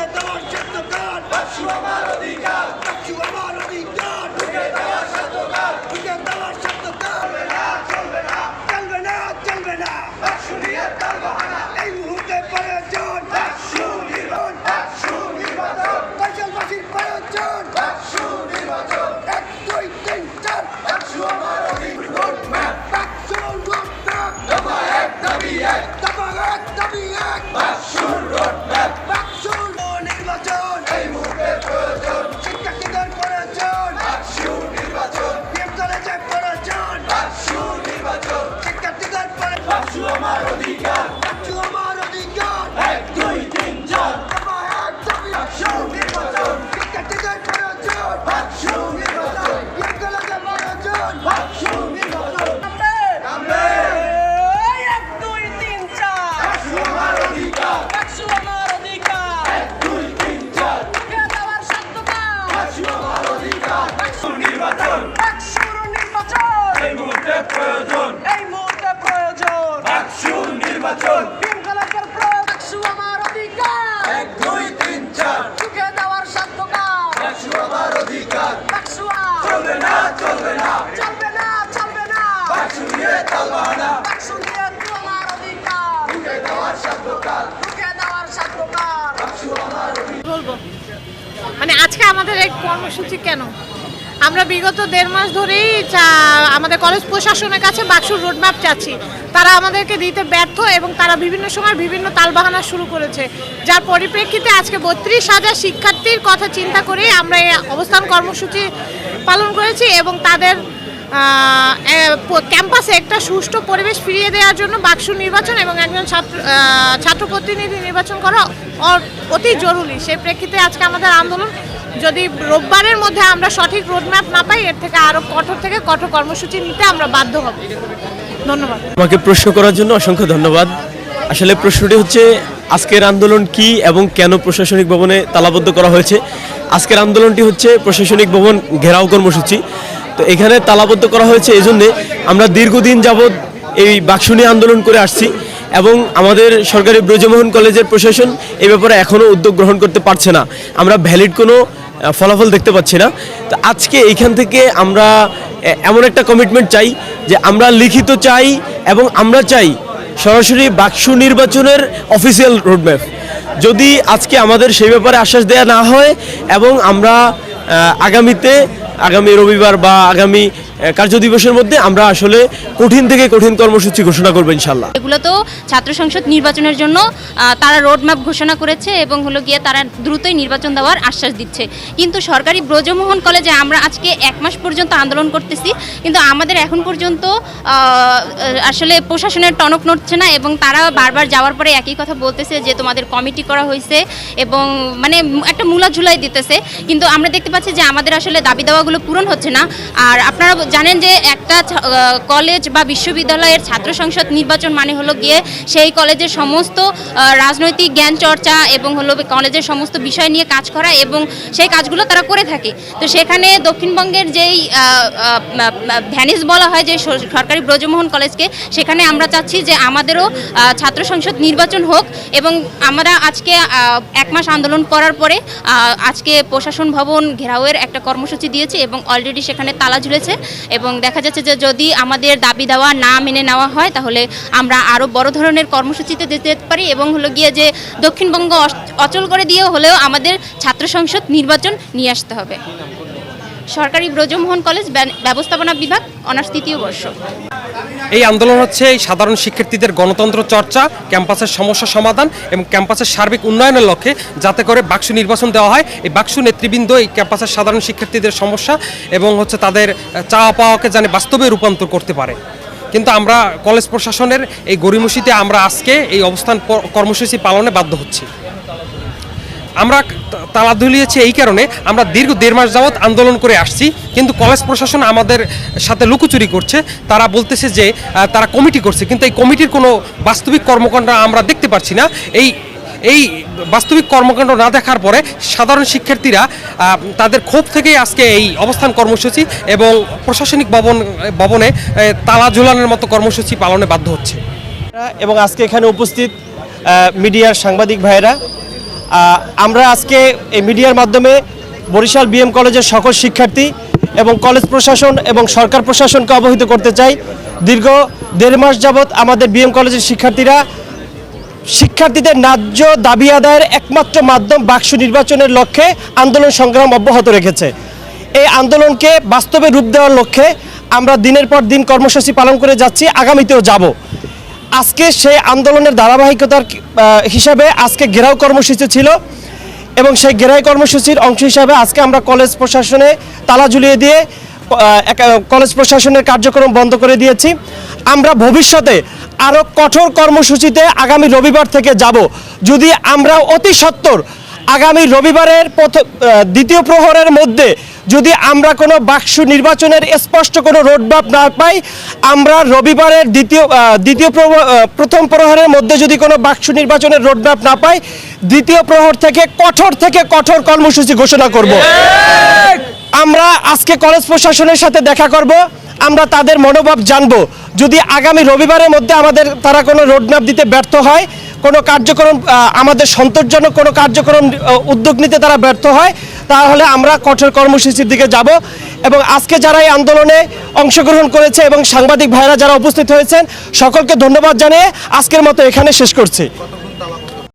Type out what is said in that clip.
বাচ্চু আমার অধিকার ঢুকে দেওয়ার সত্যকার বাচ্চু আমার অধিকার নির্বাচন। একশো আমার অধিকার এক দুই তিন চার। ঢুকে দেওয়ার বাচ্চু আমার অধিকার। একশো চলবে না চলবে না। চলবে না চলবে না নিয়ে একশো নিয়ে তো অধিকার ঢুকে দেওয়ার সাধ্যকাল। ঢুকে দেওয়ার সত্যকার বাচ্চু আমার বলব মানে আজকে আমাদের এই কর্মসূচি কেন? আমরা বিগত দেড় মাস ধরেই আমাদের কলেজ প্রশাসনের কাছে বাক্সুর রোডম্যাপ চাচ্ছি। তারা আমাদেরকে দিতে ব্যর্থ এবং তারা বিভিন্ন সময় বিভিন্ন তালবাহানা শুরু করেছে। যার পরিপ্রেক্ষিতে আজকে বত্রিশ হাজার শিক্ষার্থীর কথা চিন্তা করে আমরা এই অবস্থান কর্মসূচি পালন করেছি এবং তাদের ক্যাম্পাসে একটা সুষ্ঠু পরিবেশ ফিরিয়ে দেওয়ার জন্য বাক্সু নির্বাচন এবং একজন ছাত্র ছাত্র প্রতিনিধি নির্বাচন করা অতি জরুরি। সেই প্রেক্ষিতে আজকে আমাদের আন্দোলন যদি রোববারের মধ্যে আমরা সঠিক রোডম্যাপ না পাই, এর থেকে আরও কঠোর থেকে কঠোর কর্মসূচি নিতে আমরা বাধ্য হব। ধন্যবাদ। আমাকে প্রশ্ন করার জন্য অসংখ্য ধন্যবাদ। আসলে প্রশ্নটি হচ্ছে, আজকের আন্দোলন কি এবং কেন প্রশাসনিক ভবনে তালাবদ্ধ করা হয়েছে? আজকের আন্দোলনটি হচ্ছে প্রশাসনিক ভবন ঘেরাও কর্মসূচি। তো এখানে তালাবদ্ধ করা হয়েছে এই জন্যে আমরা দীর্ঘদিন যাবৎ এই বাক্স নিয়ে আন্দোলন করে আসছি। এবং আমাদের সরকারি ব্রজমোহন কলেজের প্রশাসন এই ব্যাপারে এখনও উদ্যোগ গ্রহণ করতে পারছে না। আমরা ভ্যালিড কোনো ফলাফল দেখতে পাচ্ছি না। তো আজকে এইখান থেকে আমরা এমন একটা কমিটমেন্ট চাই যে আমরা লিখিত চাই এবং আমরা চাই সরাসরি বাক্সু নির্বাচনের অফিসিয়াল রোডম্যাপ যদি আজকে আমাদের সেই ব্যাপারে আশ্বাস দেওয়া না হয় এবং আমরা আগামীতে, আগামী রবিবার বা আগামী আহ, কার্যদিবসের মধ্যে আমরা আসলে কঠিন থেকে কঠিন কর্মসূচি ঘোষণা করব ইনশাল্লাহ এগুলো তো ছাত্র সংসদ নির্বাচনের জন্য তারা রোডম্যাপ ঘোষণা করেছে এবং হলো গিয়ে তারা দ্রুতই নির্বাচন দেওয়ার আশ্বাস দিচ্ছে। কিন্তু সরকারি ব্রজমোহন কলেজে আমরা আজকে এক মাস পর্যন্ত আন্দোলন করতেছি কিন্তু আমাদের এখন পর্যন্ত আসলে প্রশাসনের টনক নড়ছে না এবং তারা বারবার যাওয়ার পরে একই কথা বলতেছে যে তোমাদের কমিটি করা হয়েছে এবং মানে একটা মূলা ঝুলাই দিতেছে। কিন্তু আমরা দেখতে পাচ্ছি যে আমাদের আসলে দাবি দাওয়াগুলো পূরণ হচ্ছে না। আর আপনারা জানেন যে একটা কলেজ বা বিশ্ববিদ্যালয়ের ছাত্র সংসদ নির্বাচন মানে হলো গিয়ে সেই কলেজের সমস্ত রাজনৈতিক জ্ঞান চর্চা এবং হলো কলেজের সমস্ত বিষয় নিয়ে কাজ করা এবং সেই কাজগুলো তারা করে থাকে। তো সেখানে দক্ষিণবঙ্গের যেই ভ্যানিস বলা হয় যে সরকারি ব্রজমোহন কলেজকে সেখানে আমরা চাচ্ছি যে আমাদেরও ছাত্র সংসদ নির্বাচন হোক এবং আমরা আজকে এক মাস আন্দোলন করার পরে আজকে প্রশাসন ভবন ঘেরাওয়ের একটা কর্মসূচি দিয়েছে এবং অলরেডি সেখানে তালা ঝুলেছে। এবং দেখা যাচ্ছে যে যদি আমাদের দাবি দেওয়া না মেনে নেওয়া হয়, তাহলে আমরা আরও বড় ধরনের কর্মসূচিতে যেতে পারি এবং হলো গিয়ে যে দক্ষিণবঙ্গ অচল করে দিয়ে হলেও আমাদের ছাত্র সংসদ নির্বাচন নিয়ে আসতে হবে। সরকারি ব্রজমোহন কলেজ ব্যা- ব্যবস্থাপনা বিভাগ, অনার্স তৃতীয় বর্ষ। এই আন্দোলন হচ্ছে এই সাধারণ শিক্ষার্থীদের গণতন্ত্র চর্চা, ক্যাম্পাসের সমস্যা সমাধান এবং ক্যাম্পাসের সার্বিক উন্নয়নের লক্ষ্যে যাতে করে বাক্সু নির্বাচন দেওয়া হয়। এই বাক্সু নেতৃবৃন্দ এই ক্যাম্পাসের সাধারণ শিক্ষার্থীদের সমস্যা এবং হচ্ছে তাদের চাওয়া পাওয়াকে জানে বাস্তবে রূপান্তর করতে পারে। কিন্তু আমরা কলেজ প্রশাসনের এই গরিমসিতে আমরা আজকে এই অবস্থান কর্মসূচি পালনে বাধ্য হচ্ছি। আমরা তালা ধুলিয়েছি এই কারণে আমরা দীর্ঘ দেড় মাস যাবৎ আন্দোলন করে আসছি, কিন্তু কলেজ প্রশাসন আমাদের সাথে লুকোচুরি করছে। তারা বলতেছে যে তারা কমিটি করছে, কিন্তু এই কমিটির কোনো বাস্তবিক কর্মকাণ্ড আমরা দেখতে পাচ্ছি না। এই এই বাস্তবিক কর্মকাণ্ড না দেখার পরে সাধারণ শিক্ষার্থীরা তাদের ক্ষোভ থেকেই আজকে এই অবস্থান কর্মসূচি এবং প্রশাসনিক ভবন, ভবনে তালা ঝুলানোর মতো কর্মসূচি পালনে বাধ্য হচ্ছে। এবং আজকে এখানে উপস্থিত মিডিয়ার সাংবাদিক ভাইরা আমরা আজকে এই মিডিয়ার মাধ্যমে বরিশাল বিএম কলেজের সকল শিক্ষার্থী এবং কলেজ প্রশাসন এবং সরকার প্রশাসনকে অবহিত করতে চাই। দীর্ঘ দেড় মাস যাবৎ আমাদের বিএম কলেজের শিক্ষার্থীরা শিক্ষার্থীদের ন্যায্য দাবি আদায়ের একমাত্র মাধ্যম বাক্স নির্বাচনের লক্ষ্যে আন্দোলন সংগ্রাম অব্যাহত রেখেছে। এই আন্দোলনকে বাস্তবে রূপ দেওয়ার লক্ষ্যে আমরা দিনের পর দিন কর্মসূচি পালন করে যাচ্ছি, আগামীতেও যাব। আজকে সেই আন্দোলনের ধারাবাহিকতার হিসাবে আজকে ঘেরাও কর্মসূচি ছিল এবং সেই ঘেরাই কর্মসূচির অংশ হিসাবে আজকে আমরা কলেজ প্রশাসনে তালা ঝুলিয়ে দিয়ে কলেজ প্রশাসনের কার্যক্রম বন্ধ করে দিয়েছি। আমরা ভবিষ্যতে আরও কঠোর কর্মসূচিতে আগামী রবিবার থেকে যাব। যদি আমরা অতি সত্বর আগামী রবিবারের প্রথম দ্বিতীয় প্রহরের মধ্যে যদি আমরা কোনো বাক্স নির্বাচনের স্পষ্ট কোনো রোডম্যাপ না পাই, আমরা রবিবারের দ্বিতীয় দ্বিতীয় প্রথম প্রহরের মধ্যে যদি কোনো বাক্স নির্বাচনের রোডম্যাপ না পাই, দ্বিতীয় প্রহর থেকে কঠোর থেকে কঠোর কর্মসূচি ঘোষণা করব। আমরা আজকে কলেজ প্রশাসনের সাথে দেখা করব, আমরা তাদের মনোভাব জানব। যদি আগামী রবিবারের মধ্যে আমাদের তারা কোনো রোডম্যাপ দিতে ব্যর্থ হয়, কোনো কার্যক্রম আমাদের সন্তোষজনক কোনো কার্যক্রম উদ্যোগ নিতে তারা ব্যর্থ হয় তাহলে আমরা কঠোর কর্মসূচির দিকে যাব এবং আজকে যারা এই আন্দোলনে অংশগ্রহণ করেছে এবং সাংবাদিক ভাইরা যারা উপস্থিত হয়েছেন, সকলকে ধন্যবাদ জানিয়ে আজকের মতো এখানে শেষ করছি।